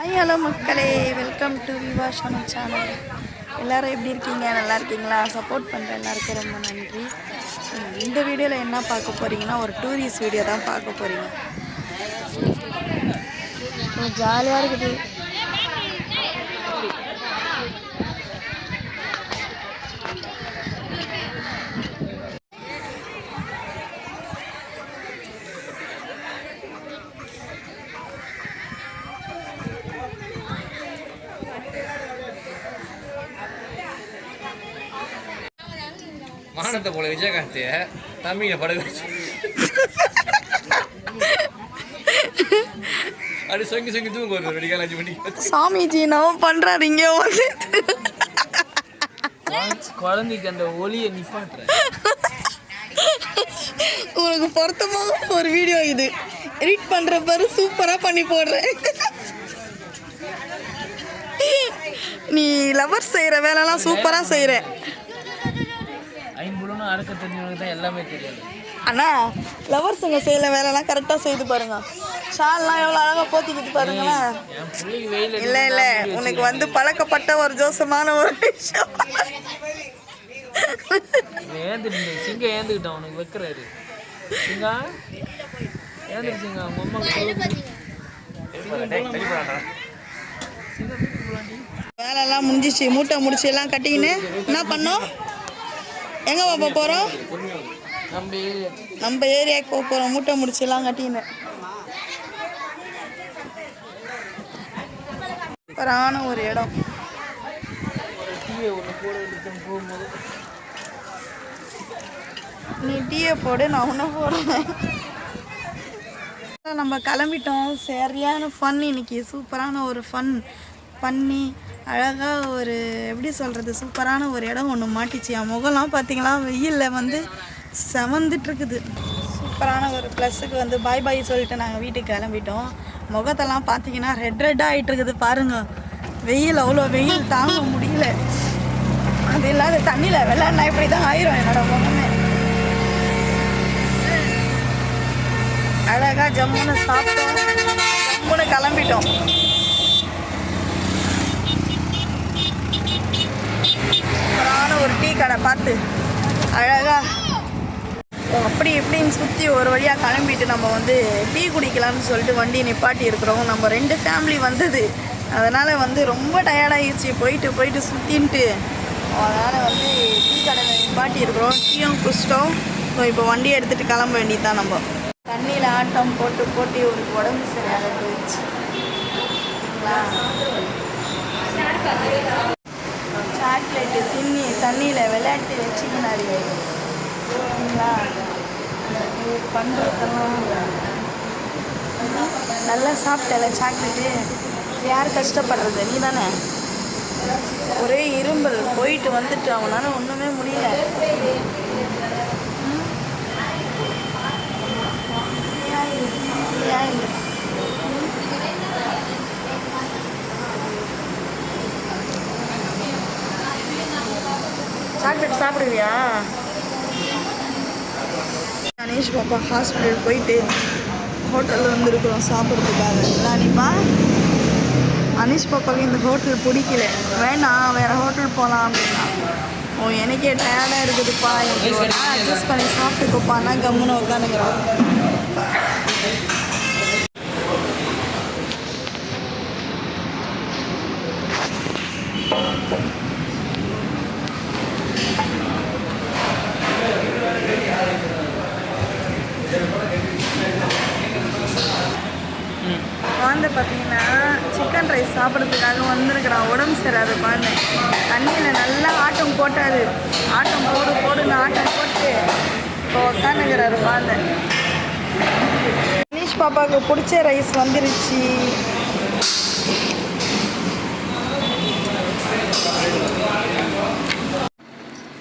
Hi hello மக்களே. Welcome to Viva Shanu channel எல்லோரும் எப்படி இருக்கீங்க? நல்லா இருக்கீங்களா? சப்போர்ட் பண்ணுற எல்லாருக்கும் ரொம்ப நன்றி. இந்த வீடியோவில் என்ன பார்க்க போகிறீங்கன்னா ஒரு டூரிஸ்ட் வீடியோ தான் பார்க்க போகிறீங்க ஜாலியாக இருக்குது. மானத்தை போல விஜயகாந்த் படுக்க வச்சு. அப்படி சொங்கி சொங்கி தூங்க ஒரு வெடிக்கால அஞ்சு மணிக்கு. சாமிஜி நான் பண்ணுறாரு இங்கே வந்து. குழந்தைக்கு அந்த ஒளியை நிப்பாட்டுற உனக்கு பொருத்தமாக ஒரு வீடியோ இது. எடிட் பண்ணுற பாரு சூப்பராக பண்ணி போடுறேன். நீ லவர் செய்கிற வேலைலாம் சூப்பராக செய்கிற ஐம்புலனும் அடக்க தெரிஞ்சவனுக்கு தான் எல்லாமே தெரியாது அண்ணா லவர்ஸுங்க செய்கிற வேலைலாம் கரெக்டாக செய்து பாருங்க. ஷால்லாம் எவ்வளோ அழகாக போத்திக்கிட்டு பாருங்களேன். என் பிள்ளைக்கு வெயில் இல்லை இல்லை உனக்கு வந்து பழக்கப்பட்ட ஒரு ஜோசமான ஒரு விஷயம். ஏந்துட்டு சிங்க ஏந்துக்கிட்டான் உனக்கு வைக்கிறாரு. சிங்கா? ஏந்துட்டு சிங்கா உங்க அம்மா வேலைலாம் முடிஞ்சிச்சு மூட்டை முடிச்சு எல்லாம் கட்டிக்கின்னு என்ன பண்ணோம்? எங்கே பாப்பா போகிறோம் நம்ம ஏரியாவுக்கு போக போகிறோம் மூட்டை முடிச்சு எல்லாம் கட்டிக்கின்னு சூப்பரான ஒரு இடம். நீ டீயை போடு நான் ஒன்று போடுறேன் நம்ம கிளம்பிட்டோம். சரியான ஃபன் இன்னைக்கு. சூப்பரான ஒரு ஃபன் பண்ணி அழகாக ஒரு எப்படி சொல்கிறது சூப்பரான ஒரு இடம் ஒன்று மாட்டிச்சு. என் முகம்லாம் பார்த்தீங்களா வெயிலில் வந்து செவந்துட்டுருக்குது. சூப்பரான ஒரு ப்ளஸ்ஸுக்கு வந்து பாய் பாய் சொல்லிட்டு நாங்கள் வீட்டுக்கு கிளம்பிட்டோம். முகத்தெல்லாம் பார்த்தீங்கன்னா ரெட் ரெட்டாக ஆகிட்டு இருக்குது பாருங்கள் வெயில் அவ்வளோ வெயில் தாங்க முடியல. அது இல்லாத தண்ணியில் விளையாடினா இப்படி தான் ஆயிரும் என்னோட முகமே. அழகாக ஜம்முன்னு சாப்பிட்டோம் ஜம்முன்னு கிளம்பிட்டோம் சூப்பரான ஒரு டீ கடை பார்த்து அழகா அப்படி சுற்றி ஒரு வழியாக கிளம்பிட்டு நம்ம வந்து டீ குடிக்கலாம்னு சொல்லிட்டு வண்டி நிப்பாட்டி இருக்கிறோம். நம்ம ரெண்டு ஃபேமிலி வந்தது. அதனால் வந்து ரொம்ப டயர்டாகிடுச்சு போயிட்டு போயிட்டு சுற்றின்ட்டு அதனால் வந்து டீ கடையில் நிப்பாட்டி இருக்கிறோம். டீயும் குடிச்சிட்டோம். ஸோ இப்போ வண்டியை எடுத்துகிட்டு கிளம்ப வேண்டியது தான் நம்ம. தண்ணியில் ஆட்டம் போட்டு போட்டு ஒரு உடம்பு சரியாக போயிடுச்சு. சாக்லேட்டு தின்னி தண்ணியில் விளையாட்டு வச்சுக்கினாரு சரிங்களா? பண்ணுறதெல்லாம் நல்லா சாப்பிட்டல சாக்லேட்டு யார் கஷ்டப்படுறது? நீ தானே ஒரே இரும்பல். போயிட்டு வந்துட்டு அவனால ஒன்றுமே முடியல. சாக்லேட் சாப்பிடுவியா? கணேஷ் பாப்பா ஹாஸ்பிட்டல் போயிட்டு ஹோட்டலில் வந்துருக்குறோம் சாப்பிட்றதுக்காக. ராணிப்பா அனீஷ் பாப்பாவுக்கு இந்த ஹோட்டல் பிடிக்கல. வேணாம் வேறு ஹோட்டல் போகலாம் அப்படின்னா. ஓ எனக்கே டயர்டாக இருக்குதுப்பா. எனக்கு அட்ஜஸ்ட் பண்ணி சாப்பிட்டுக்கோப்பான்னா கம்முன்னு உட்காந்துக்கிறோம் குழந்தை பார்த்தீங்கன்னா சிக்கன் ரைஸ் சாப்பிட்றதுக்காக வந்திருக்கிறான் உடம்பு சரியாது பாருங்க. தண்ணியில் நல்லா ஆட்டம் போட்டாரு. ஆட்டம் போடு போடுன்னு ஆட்டம் போட்டு இப்போ உக்காந்துக்கிறாரு பாருங்க. கணேஷ் பாப்பாவுக்கு பிடிச்ச ரைஸ் வந்துருச்சு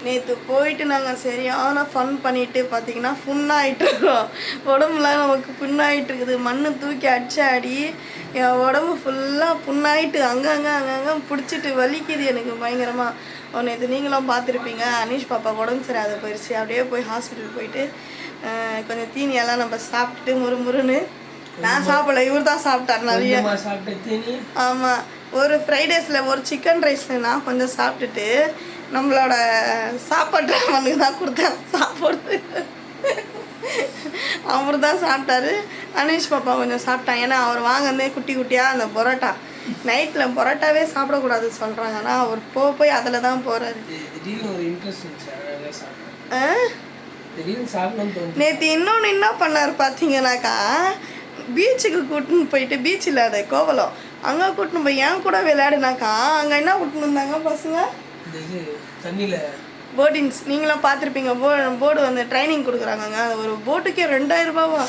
நேற்று போயிட்டு நாங்கள் சரியான ஃபன் பண்ணிட்டு பார்த்தீங்கன்னா புண்ணாயிட்டு இருக்கோம். உடம்புலாம் நமக்கு புண்ணாயிட்டு இருக்குது. மண் தூக்கி அடிச்சு அடி என் உடம்பு ஃபுல்லாக புண்ணாயிட்டு அங்கங்கே அங்கங்கே பிடிச்சிட்டு வலிக்குது எனக்கு பயங்கரமாக நேற்று நீங்களும் பார்த்துருப்பீங்க. அனீஷ் பாப்பா உடம்பு சரியாத போயிடுச்சு அப்படியே போய் ஹாஸ்பிட்டல் போயிட்டு கொஞ்சம் தீனியெல்லாம் நம்ம சாப்பிட்டுட்டு முறுமுறுன்னு நான் சாப்பிடல இவர் தான் சாப்பிட்டார் நிறைய. ஆமாம் ஒரு ஃப்ரைட் ரைஸில் ஒரு சிக்கன் ரைஸில் நான் கொஞ்சம் சாப்பிட்டுட்டு நம்மளோட சாப்பாட்டு அவனுக்கு தான் கொடுத்தேன். சாப்பிடுறது. அவர் தான் சாப்பிட்டாரு. அனீஷ் பாப்பா கொஞ்சம் சாப்பிட்டான் ஏன்னா அவர் வாங்கினதே குட்டி குட்டியாக அந்த பரோட்டா. நைட்டில் பரோட்டாவே சாப்பிடக்கூடாது சொல்கிறாங்க ஆனால் அவர் போக போய் அதில் தான் போகிறாரு நேற்று இன்னொன்று என்ன பண்ணார் பார்த்தீங்கன்னாக்கா பீச்சுக்கு கூட்டின்னு போயிட்டு பீச் இல்லாத கோவலம் அங்கே கூட்டின்னு போய் என் கூட விளையாடுனாக்கா அங்கே என்ன கூட்டின்னு இருந்தாங்க பசங்க? இந்த இது தண்ணியில போர்டிங்ஸ் நீங்களும் பார்த்துருப்பீங்க. போ போர்டு வந்து ட்ரைனிங் கொடுக்குறாங்கங்க. ஒரு போட்டுக்கே ரெண்டாயிரம் ரூபாவா?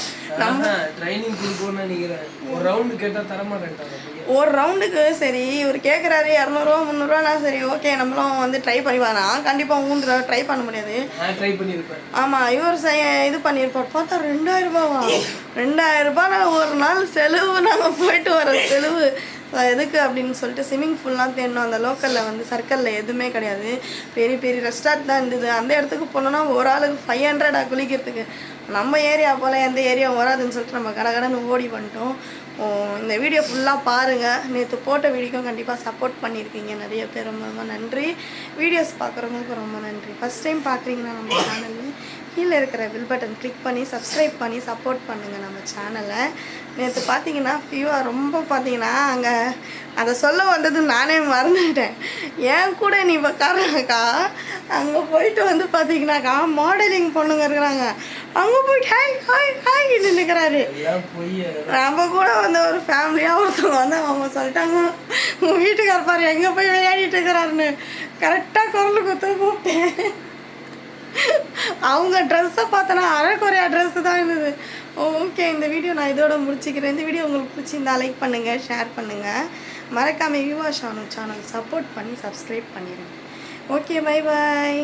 ட்ரைனிங் கொடுக்கணும்னு நினைக்கிறேன். ஒரு ரவுண்டு கேட்டா தரமாட்டேன்ட்டாங்க பையன். ஒரு ரவுண்டுக்கு சரி இவர் கேட்குறாரு இரநூறுவா முந்நூறுவானா? சரி ஓகே நம்மளும் வந்து ட்ரை பண்ணி நான் கண்டிப்பாக தடவை ட்ரை பண்ண முடியாது. ட்ரை பண்ணியிருப்பேன். ஆமாம் இவர் இது பண்ணியிருப்பார். பார்த்தா ரெண்டாயிரம் ரூபாவா? ரெண்டாயிரம் ரூபாய் ஒரு நாள் செலவு. நாங்கள் போயிட்டு வர செலவு. எதுக்கு அப்படின்னு சொல்லிட்டு ஸ்விம்மிங் ஃபூல்லாம் தேடணும். அந்த லோக்கலில் வந்து சர்க்கிளில் எதுவுமே கிடையாது. பெரிய பெரிய ரெஸ்டாரண்ட் தான் இருந்தது. அந்த இடத்துக்கு போனோன்னா ஒரு ஆளுக்கு ஃபைவ் ஹண்ட்ரடா குளிக்கிறதுக்கு. நம்ம ஏரியா போல் எந்த ஏரியா வராதுன்னு சொல்லிட்டு நம்ம கடகடன்னு ஓடி பண்ணிட்டோம் ஓ, இந்த வீடியோ ஃபுல்லாக பாருங்கள் நேற்று போட்ட வீடியோக்கும் கண்டிப்பாக சப்போர்ட் பண்ணியிருக்கீங்க நிறைய பேர். ரொம்ப ரொம்ப நன்றி. வீடியோஸ் பார்க்குறவங்களுக்கு ரொம்ப நன்றி. ஃபஸ்ட் டைம் பார்க்குறீங்கன்னா நம்ம சேனலில் கீழே இருக்கிற பில் பட்டன் கிளிக் பண்ணி சப்ஸ்கிரைப் பண்ணி சப்போர்ட் பண்ணுங்கள் நம்ம சேனலை நேற்று பார்த்தீங்கன்னா ஃபீவா ரொம்ப பார்த்தீங்கன்னா அங்கே அதை சொல்ல வந்தது நானே மறந்துட்டேன். ஏன் கூட நீ உட்காருனாக்கா அங்கே போயிட்டு வந்து பார்த்தீங்கன்னாக்கா மாடலிங் பொண்ணுங்க இருக்கிறாங்க. அங்கே போயிட்டு ஹாய் ஹாய் ஹாய் நின்றுக்கிறாரு நம்ம கூட வந்து ஒரு ஃபேமிலியாக ஒருத்தவங்க வந்து அவங்க சொல்லிட்டாங்க. உங்கள் வீட்டுக்கார பாரு எங்கே போய் விளையாடிட்டு இருக்கிறாருன்னு. கரெக்டாக குரல் குத்த கூப்பிட்டேன் அவங்க ட்ரெஸ்ஸை பார்த்தோன்னா அழகுறையா ட்ரெஸ்ஸு தான் இருந்தது. ஓகே இந்த வீடியோ நான் இதோட முடிச்சுக்கிறேன். இந்த வீடியோ உங்களுக்கு பிடிச்சிருந்தா லைக் பண்ணுங்கள் ஷேர் பண்ணுங்கள் மறக்காமல் யுவா ஷானு சேனல் சப்போர்ட் பண்ணி சப்ஸ்கிரைப் பண்ணிடுங்க ஓகே பை பாய்